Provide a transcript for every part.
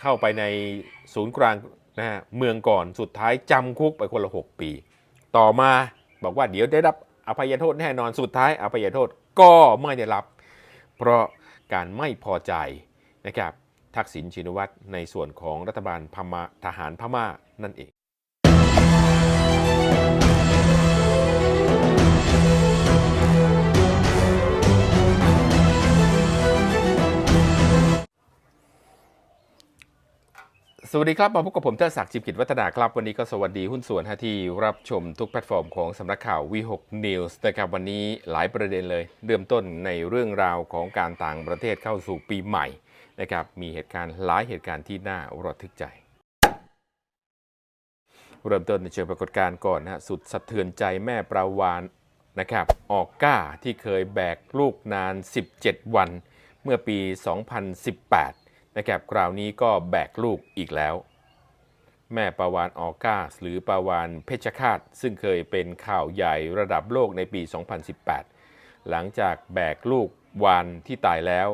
เข้าไปในศูนย์กลางนะฮะเมืองก่อนสุดท้ายจำคุกไปคนละ 6 ปี ต่อมาบอกว่าเดี๋ยวได้รับอภัยโทษแน่นอนสุดท้ายอภัยโทษก็ไม่ได้รับ เพราะการไม่พอใจนะครับทักษิณชินวัตรในส่วนของรัฐบาลพม่าทหารพม่านั่นเอง สวัสดีครับ มาพบกับผมเทิดศักดิ์จิมกิจวัฒนาครับ วันนี้ก็สวัสดีหุ้นส่วนที่รับชมทุกแพลตฟอร์มของสำนักข่าว V6 News นะครับวันนี้หลายประเด็นเลย เริ่มต้นในเรื่องราวของการต่างประเทศเข้าสู่ปีใหม่นะครับมีเหตุการณ์หลายเหตุการณ์ที่น่าระทึกใจ เริ่มต้นในเชิงปรากฏการณ์ก่อนนะฮะสุดสะเทือนใจแม่ปราวานนะครับออกก้าที่เคยแบกลูกนาน 17 วัน เมื่อปี 2018 นะครับคราวนี้ก็แบกลูกอีกแล้ว แม่ปาวานออก้าหรือปาวานเพชรคาตซึ่งเคยเป็นข่าวใหญ่ระดับโลกในปี 2018 หลังจากแบกลูกวานที่ตายแล้ว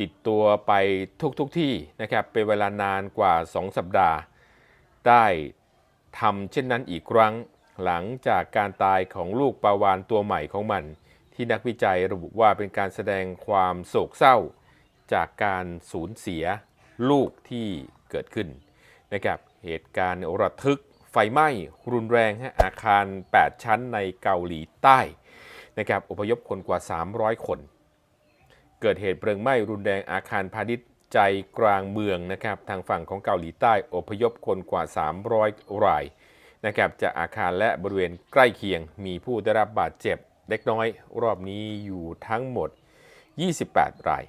ติดตัวไปทุกทุกที่นะครับเป็นเวลานานกว่า 2 สัปดาห์ ได้ทำเช่นนั้นอีกครั้ง หลังจากการตายของลูกปาวานตัวใหม่ของมัน ที่นักวิจัยระบุว่าเป็นการแสดงความโศกเศร้า จากการสูญเสียลูกที่เกิดขึ้นนะครับเหตุการณ์ระทึกไฟไหม้รุนแรงฮะอาคาร 8 ชั้นในเกาหลีใต้นะครับอพยพคนกว่า 300 คน เกิดเหตุเพลิงไหม้รุนแรงอาคารพาณิชย์ใจกลางเมืองนะครับทางฝั่งของเกาหลีใต้อพยพคนกว่า 300 รายนะครับจากอาคารและบริเวณใกล้เคียงมีผู้ได้รับบาดเจ็บเล็กน้อย รอบนี้อยู่ทั้งหมด 28 ราย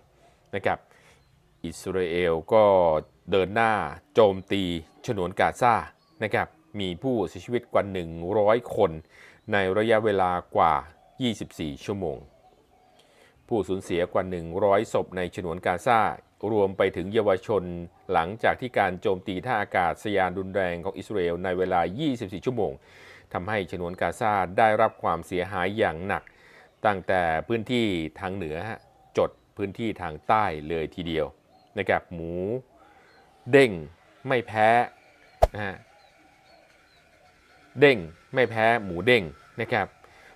นะครับอิสราเอลก็เดินหน้าโจมตีฉนวนกาซานะครับมีผู้เสียชีวิตกว่า 100 คน ในระยะเวลากว่า 24 ชั่วโมง ผู้สูญเสียกว่า 100 ศพในฉนวนกาซารวมไปถึงเยาวชนหลังจากที่การโจมตีท่าอากาศยานรุนแรงของอิสราเอลในเวลา 24 ชั่วโมงทำให้ฉนวนกาซาได้รับความเสียหายอย่างหนัก ตั้งแต่พื้นที่ทางเหนือ พื้นที่ทางใต้เลยทีเดียวนะครับหมูเด้งไม่แพ้นะฮะเด้งไม่แพ้หมูเด้งนะครับ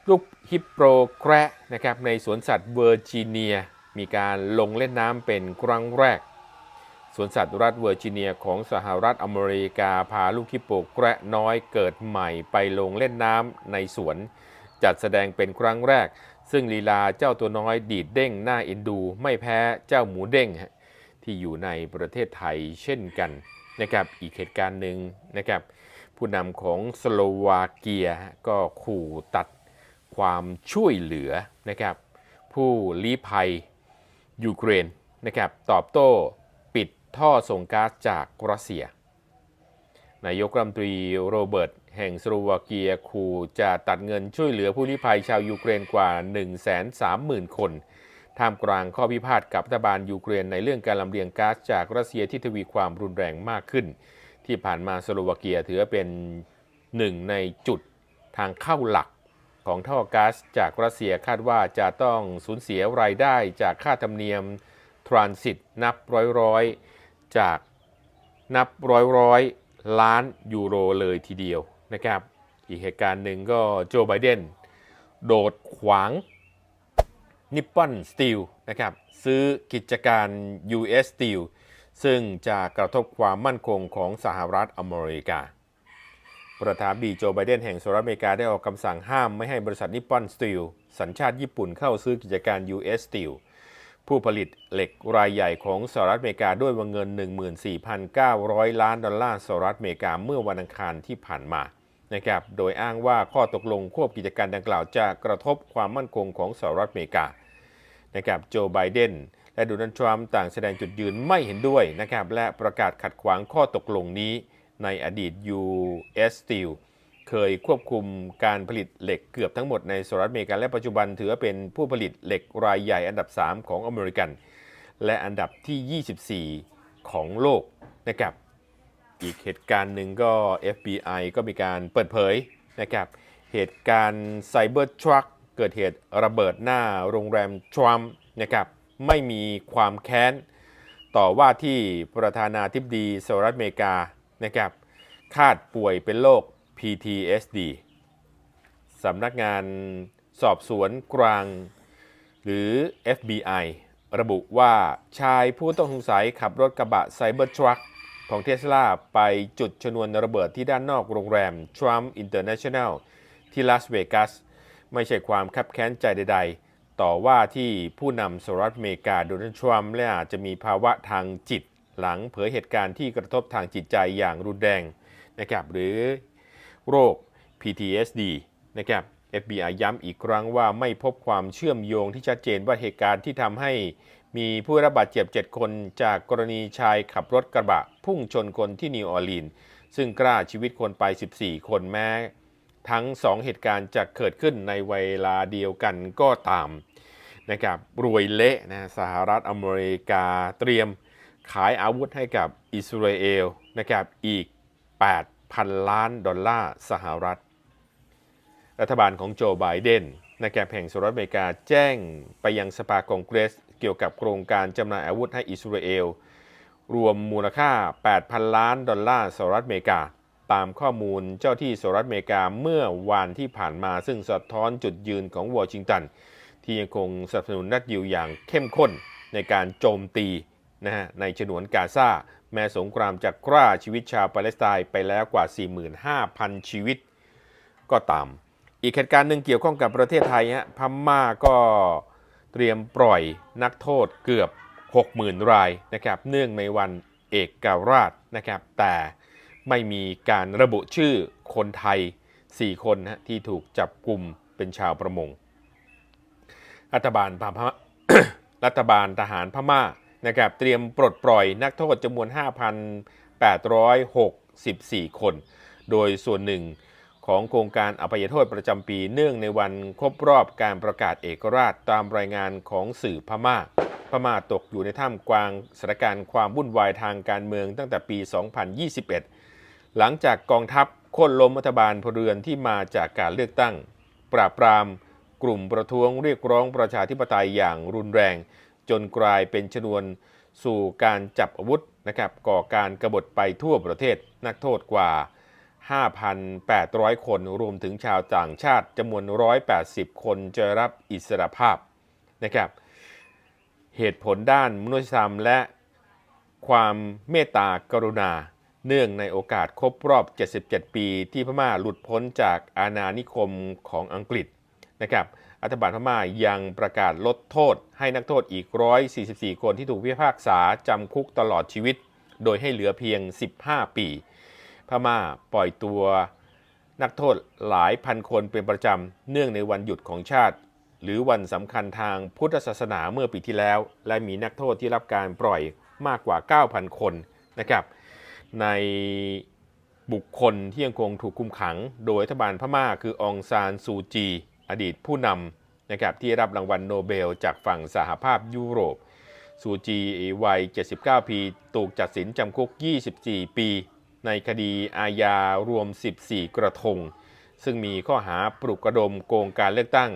ลูกฮิปโปแคระนะครับในสวนสัตว์เวอร์จิเนีย มีการลงเล่นน้ำเป็นครั้งแรก สวนสัตว์รัฐเวอร์จิเนียของสหรัฐอเมริกาพาลูกฮิปโปแคระน้อยเกิดใหม่ไปลงเล่นน้ำในสวนจัดแสดงเป็นครั้งแรก ซึ่งลีลาเจ้าตัวน้อยดีดเด้งหน้าเอ็นดู ไม่แพ้เจ้าหมูเด้งที่อยู่ในประเทศไทยเช่นกันนะครับอีกเหตุการณ์หนึ่งนะครับผู้นำของสโลวาเกียก็ขู่ตัดความช่วยเหลือนะครับผู้ลี้ภัยยูเครนนะครับตอบโต้ปิดท่อส่งก๊าซจากรัสเซีย นายกรัฐมนตรีโรเบิร์ต แห่งสโลวาเกียขู่จะตัดเงินช่วยเหลือผู้ลี้ภัยชาวยูเครนกว่า 130,000 คนท่ามกลางข้อพิพาทกับรัฐบาลยูเครนในเรื่องการลำเลียงก๊าซจากรัสเซียที่ทวีความรุนแรงมากขึ้น ที่ผ่านมาสโลวาเกียถือว่าเป็นหนึ่งในจุดทางเข้าหลักของท่อก๊าซจากรัสเซียคาดว่าจะต้องสูญเสียรายได้จากค่าธรรมเนียมทรานสิตนับร้อยร้อยๆจากนับร้อยร้อยๆล้านยูโรเลยทีเดียว นะครับ อีกเหตุการณ์หนึ่งก็โจไบเดนโดดขวางนิปปอนสตีลนะครับ ซื้อกิจการ US Steel ซึ่งจะกระทบความมั่นคงของสหรัฐอเมริกา ประธานบดีโจไบเดนแห่งสหรัฐอเมริกาได้ออกคำสั่งห้ามไม่ให้บริษัทนิปปอนสตีลสัญชาติญี่ปุ่นเข้าซื้อกิจการ US Steel ผู้ผลิตเหล็กรายใหญ่ของสหรัฐอเมริกาด้วยวงเงิน 14,900 ล้านดอลลาร์สหรัฐอเมริกาเมื่อวันอังคารที่ผ่านมา นะครับ โดยอ้างว่าข้อตกลงควบกิจการดังกล่าวจะกระทบความมั่นคงของสหรัฐอเมริกา นะครับ โจไบเดนและโดนัลด์ทรัมป์ต่างแสดงจุดยืนไม่เห็นด้วยนะครับ และประกาศขัดขวางข้อตกลงนี้ในอดีต US Steel เคยควบคุมการผลิตเหล็กเกือบทั้งหมดในสหรัฐอเมริกาและปัจจุบันถือว่าเป็นผู้ผลิตเหล็กรายใหญ่อันดับ 3 ของอเมริกัน และอันดับที่ 24 ของโลกนะครับ อีกเหตุการณ์หนึ่งก็ FBI ก็มีการเปิดเผยนะครับเหตุการณ์ไซเบอร์ทรัคเกิดเหตุระเบิดหน้าโรงแรมทรัมป์นะครับไม่มีความแค้น ต่อว่าที่ประธานาธิบดีสหรัฐอเมริกานะครับคาดป่วยเป็นโรค PTSD สำนักงานสอบสวนกลาง หรือ FBI ระบุว่าชายผู้ต้องสงสัยขับรถกระบะไซเบอร์ทรัค ของเทสลาไปจุดชนวนระเบิดที่ด้านนอกโรงแรม Trump International ที่ลาสเวกัส ไม่ใช่ความคับแค้นใจใด ๆ ต่อว่าที่ผู้นำสหรัฐอเมริกาโดนัลด์ทรัมป์และอาจจะมีภาวะทางจิต หลังเผยเหตุการณ์ที่กระทบทางจิตใจอย่างรุนแรงนะครับหรือโรค PTSD นะครับ FBI ย้ำอีกครั้งว่าไม่พบความเชื่อมโยงที่ชัดเจนว่าเหตุการณ์ที่ทำให้ มีผู้รับบาดเจ็บ 7 คนจากกรณีชายขับรถกระบะ พุ่งชนคนที่นิวออร์ลีน ซึ่งกล้าชีวิตคนไป 14 คนแม้ ทั้ง 2 เหตุการณ์จะเกิดขึ้นในเวลาเดียวกันก็ตามนะครับรวยเละนะสหรัฐอเมริกาเตรียมขายอาวุธให้กับอิสราเอลนะครับอีก 8,000 ล้านดอลลาร์สหรัฐ รัฐบาลของโจไบเดนนะครับแห่งสหรัฐอเมริกาแจ้งไปยังสภาคองเกรส เกี่ยวกับโครงการจำหน่ายอาวุธให้อิสราเอล รวมมูลค่า 8,000 ล้านดอลลาร์สหรัฐอเมริกา ตามข้อมูลเจ้าที่สหรัฐอเมริกาเมื่อวานที่ผ่านมาซึ่งสะท้อนจุดยืนของวอชิงตัน ที่ยังคงสนับสนุนนัดยิวอย่างเข้มข้นในการโจมตีนะฮะในฉนวนกาซาแม้สงครามจะกล้าชีวิตชาวปาเลสไตน์ไปแล้วกว่า 45,000 ชีวิตก็ตาม อีกเหตุการณ์หนึ่งเกี่ยวข้องกับประเทศไทยฮะพม่าก็ เตรียมปล่อยนักโทษเกือบ 60,000 รายนะครับเนื่องในวันเอกการาชนะครับแต่ไม่มีการระบุชื่อคนไทย 4 คนนะที่ถูกจับกลุ่มเป็นชาวประมง รัฐบาลพม่ารัฐบาลทหารพม่านะครับเตรียมปลดปล่อยนักโทษจำนวน 5,864 คน โดยส่วนหนึ่ง ของโครงการอภัยโทษประจำปีเนื่องในวันครบรอบการประกาศเอกราชตามรายงานของสื่อพม่า พม่าตกอยู่ในท่ามกลางสถานการณ์ความวุ่นวายทางการเมืองตั้งแต่ปี 2021 หลังจากกองทัพโค่นล้มรัฐบาลพลเรือนที่มาจากการเลือกตั้ง ปราบปรามกลุ่มประท้วงเรียกร้องประชาธิปไตยอย่างรุนแรง จนกลายเป็นชนวนสู่การจับอาวุธนะครับก่อการกบฏไปทั่วประเทศนักโทษกว่า 5,800 คนรวมถึงชาวต่างชาติจำนวน 180 คนจะรับอิสรภาพนะครับ เหตุผลด้านมนุษยธรรมและความเมตตากรุณา เนื่องในโอกาสครบรอบ 77 ปีที่พม่าหลุดพ้นจากอาณานิคมของอังกฤษนะครับรัฐบาลพม่ายังประกาศลดโทษ ให้นักโทษอีก 144 คนที่ถูกพิพากษาจำคุกตลอดชีวิต โดยให้เหลือเพียง 15 ปี ม่าปล่อยตัว นักโทษหลายพันคนเป็นประจำเนื่องในวันหยุดของชาติ หรือวันสำคัญทางพุทธศาสนาเมื่อปีที่แล้ว และมีนักโทษที่รับการปล่อยมากกว่า 9,000 คนนะครับในบุคคลที่ยังคงถูกคุมขัง โดยรัฐบาลพม่าคือองซานซูจี อดีตผู้นำนะครับที่รับรางวัลโนเบลจากฝั่งสหภาพยุโรปซูจีวัย 79 ปี ถูกจัดสินจำคุก 24 ปี ในคดีอาญารวม 14 กระทง ซึ่งมีข้อหาปลุกระดมโกงการเลือกตั้ง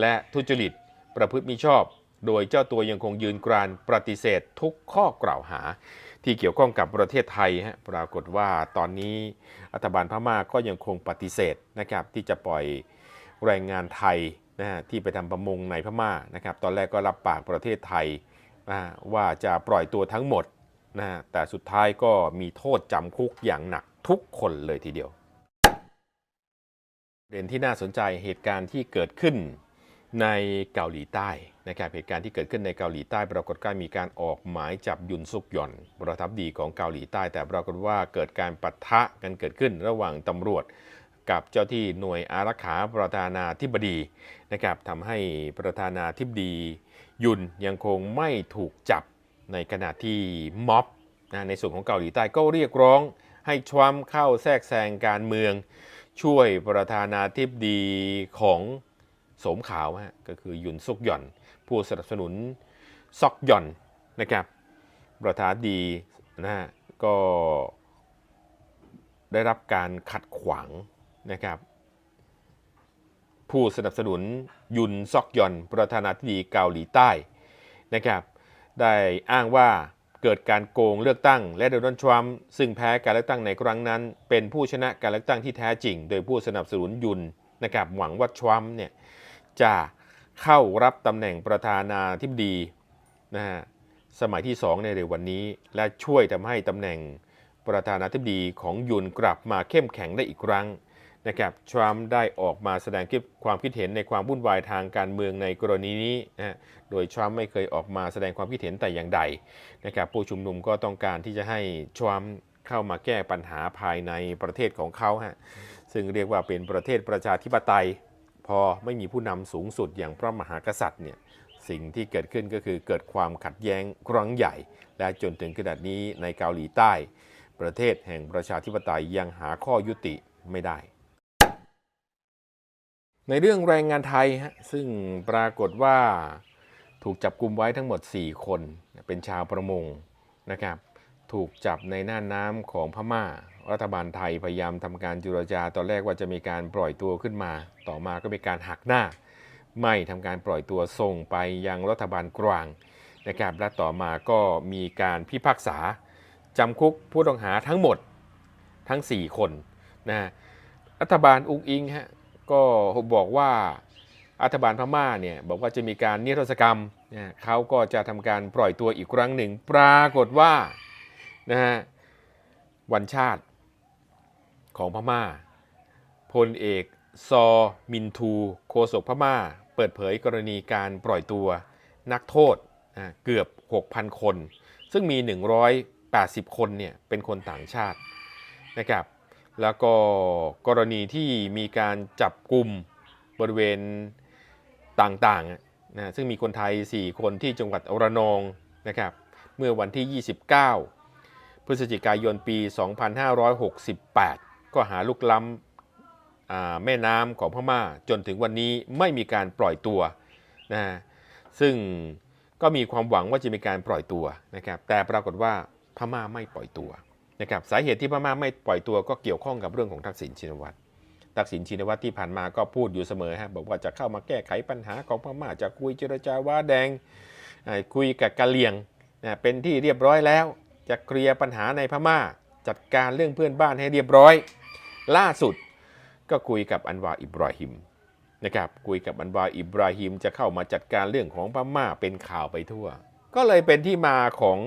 และทุจริตประพฤติมิชอบ โดยเจ้าตัวยังคงยืนกรานปฏิเสธทุกข้อกล่าวหา ที่เกี่ยวข้องกับประเทศไทยฮะปรากฏว่าตอนนี้รัฐบาลพม่าก็ยังคงปฏิเสธนะครับที่จะปล่อยแรงงานไทยนะฮะที่ไปทำประมงในพม่านะครับตอนแรกก็รับปากประเทศไทยว่าจะปล่อยตัวทั้งหมด นะแต่สุดท้ายก็มีโทษจำคุกอย่างหนักทุกคนเลยทีเดียวประเด็นที่น่าสนใจเหตุการณ์ที่เกิดขึ้นในเกาหลีใต้นะครับเหตุการณ์ที่เกิดขึ้นในเกาหลีใต้ ปรากฏการมีการออกหมายจับยุนซุกย่อนประทับดีของเกาหลีใต้ แต่ปรากฏว่าเกิดการปะทะกันเกิดขึ้นระหว่างตำรวจกับเจ้าที่หน่วยอารักขาประธานาธิบดีนะครับทำให้ประธานาธิบดียุนยังคงไม่ถูกจับ ในขณะที่ม็อบนะในส่วนของเกาหลีใต้ก็เรียกร้องให้ทรัมป์เข้าแทรกแซงการเมือง ช่วยประธานาธิบดีของโสมขาวฮะก็คือยุนซุกหย่อน ผู้สนับสนุนซอกหย่อนนะครับประธานาธิบดีนะฮะก็ได้รับการขัดขวางนะครับ ผู้สนับสนุนยุนซอกยอน ประธานาธิบดีเกาหลีใต้นะครับ ได้อ้างว่าเกิดการโกงเลือกตั้ง และโดนัลด์ทรัมป์ซึ่งแพ้การเลือกตั้งในครั้งนั้น เป็นผู้ชนะการเลือกตั้งที่แท้จริง โดยผู้สนับสนุนยุนนะครับหวังว่าทรัมป์เนี่ยจะเข้ารับตำแหน่งประธานาธิบดีนะฮะสมัยที่ 2 ในเร็ววันนี้ และช่วยทำให้ตำแหน่งประธานาธิบดีของยุนกลับมาเข้มแข็งได้อีกครั้ง นะครับทรัมป์ได้ออกมาแสดงความคิดเห็นในความวุ่นวายทางการเมืองในกรณีนี้นะฮะโดยทรัมป์ไม่เคยออกมาแสดงความคิดเห็นแต่อย่างใดนะครับผู้ชุมนุมก็ต้องการที่จะให้ทรัมป์เข้ามาแก้ปัญหาภายในประเทศของเขาฮะซึ่งเรียกว่าเป็นประเทศประชาธิปไตย พอไม่มีผู้นำสูงสุดอย่างพระมหากษัตริย์เนี่ยสิ่งที่เกิดขึ้นก็คือเกิดความขัดแย้งครั้งใหญ่ และจนถึงขนาดนี้ในเกาหลีใต้ ประเทศแห่งประชาธิปไตยยังหาข้อยุติไม่ได้ ในเรื่องแรงงานไทยฮะซึ่งปรากฏว่าถูกจับกลุ่มไว้ทั้งหมด 4 คนเป็นชาวประมงนะครับ ถูกจับในน่านน้ำของพม่า รัฐบาลไทยพยายามทำการจุรจา ตอนแรกว่าจะมีการปล่อยตัวขึ้นมา ต่อมาก็มีการหักหน้า ไม่ทำการปล่อยตัวส่งไปยังรัฐบาลกลางนะครับและต่อมาก็มีการพิพากษาจำคุกผู้ต้องหาทั้งหมดทั้ง 4 คนนะรัฐบาลอุงอิงฮะ ก็บอกว่ารัฐบาลพม่าเนี่ยบอกว่าจะมีการนิรโทษกรรมนะเขาก็จะทำการปล่อยตัวอีกครั้งหนึ่ง ปรากฏว่านะฮะวันชาติของพม่าพลเอกซอมินทูโฆษกพม่า เปิดเผยกรณีการปล่อยตัวนักโทษนะเกือบ 6,000 คน ซึ่งมี 180 คนเนี่ยเป็นคนต่างชาตินะครับ แล้วก็กรณีที่มีการจับกลุ่มบริเวณต่างๆนะซึ่งมีคนไทย 4 คนที่จังหวัดระนองนะครับเมื่อวันที่ 29 พฤศจิกายนปี 2568 ก็หาลุกล้ำแม่น้ำของพม่าจนถึงวันนี้ไม่มีการปล่อยตัวนะซึ่งก็มีความหวังว่าจะมีการปล่อยตัวนะครับแต่ปรากฏว่าพม่าไม่ปล่อยตัว นะครับสาเหตุที่พม่าไม่ปล่อยตัวก็เกี่ยวข้องกับเรื่องของทักษิณชินวัตรทักษิณชินวัตรที่ผ่านมาก็พูดอยู่เสมอฮะบอกว่าจะเข้ามาแก้ไขปัญหาของพม่าจะคุยเจรจาว่าแดงคุยกับกะเหลี่ยงนะเป็นที่เรียบร้อยแล้ว จะเคลียร์ปัญหาในพม่า จัดการเรื่องเพื่อนบ้านให้เรียบร้อย ล่าสุดก็คุยกับอันวาอิบราฮิมนะครับคุยกับอันวาอิบราฮิมจะเข้ามาจัดการเรื่องของพม่าเป็นข่าวไปทั่ว ก็เลยเป็นที่มาของ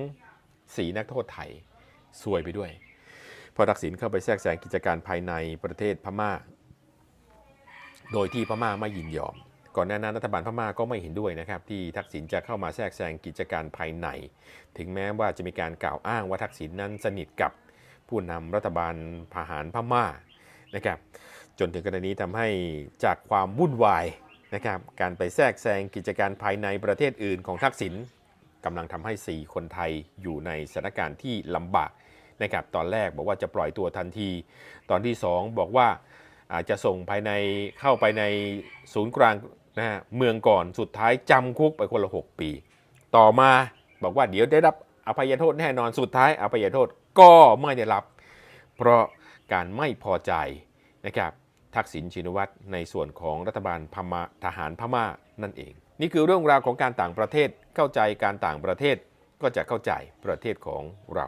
สีนักโทษไทย ซวยไปด้วยพอทักษิณเข้าไปแทรกแซงกิจการภายในประเทศพม่า โดยที่พม่าไม่ยินยอม ก่อนหน้านั้นรัฐบาลพม่าก็ไม่เห็นด้วยนะครับ ที่ทักษิณจะเข้ามาแทรกแซงกิจการภายใน ถึงแม้ว่าจะมีการกล่าวอ้างว่าทักษิณนั้นสนิทกับผู้นำรัฐบาลทหารพม่านะครับ จนถึงกรณีนี้ทำให้จากความวุ่นวายนะครับ การไปแทรกแซงกิจการภายในประเทศอื่นของทักษิณกำลังทำให้ 4 คนไทยอยู่ในสถานการณ์ที่ลำบาก นะครับตอนแรกบอกว่าจะปล่อยตัวทันที ตอนที่ 2 บอกว่าอาจจะส่งภายในเข้าไปในศูนย์กลางนะฮะเมืองก่อนสุดท้ายจำคุกไปคนละ 6 ปี ต่อมาบอกว่าเดี๋ยวได้รับอภัยโทษแน่นอนสุดท้ายอภัยโทษก็ไม่ได้รับ เพราะการไม่พอใจนะครับทักษิณชินวัตรในส่วนของรัฐบาลพม่าทหารพม่านั่นเอง นี่คือเรื่องราวของการต่างประเทศเข้าใจการต่างประเทศก็จะเข้าใจประเทศของเรา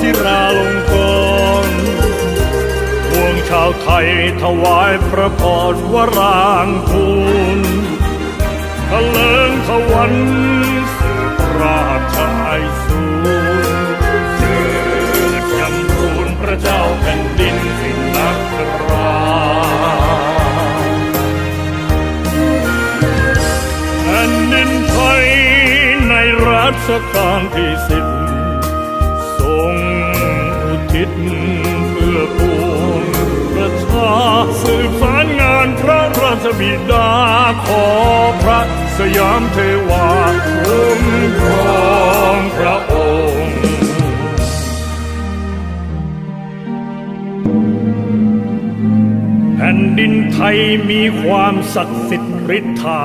ชิราลงกรณ์พวงชาวไทยถวายพระพรวรางคูณทะเลิงทวันสืบราชไอสูรเกิดย ชกาลที่สิบทรงอุทิศเพื่อปวงประชาสืบสารงานพระราชบิดาขอพระสยามเทวาคุ้มครองพระองค์แผ่นดินไทยมีความศักดิ์สิทธิ์ฤทธา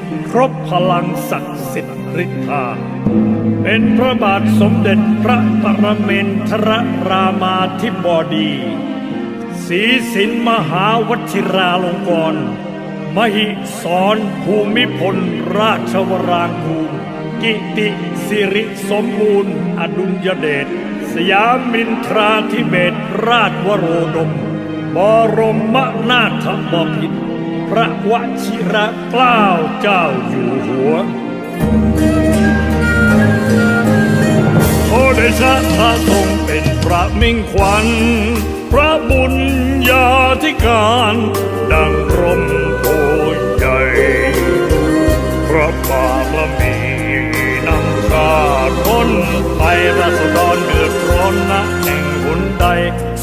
ครบพลังศักดิ์สิทธิ์ฤทธา เป็นพระบาทสมเด็จพระปรเมนทรรามาธิบดีศรีสินมหาวชิราลงกรณ์มหิสรภูมิพลราชวรางคูลกิติสิริสมบูรณ์ อดุลยเดชสยามินทราธิเบศรราชวโรดม บรมนาถบพิตร พระวชิระเกล้าเจ้าอยู่หัว โอเดชะพระทรงเป็นพระมิ่งขวัญ พระบุญญาธิการ ดังร่มโพใหญ่ พระบารมีนำชาติพ้นไปราษฎรเดือด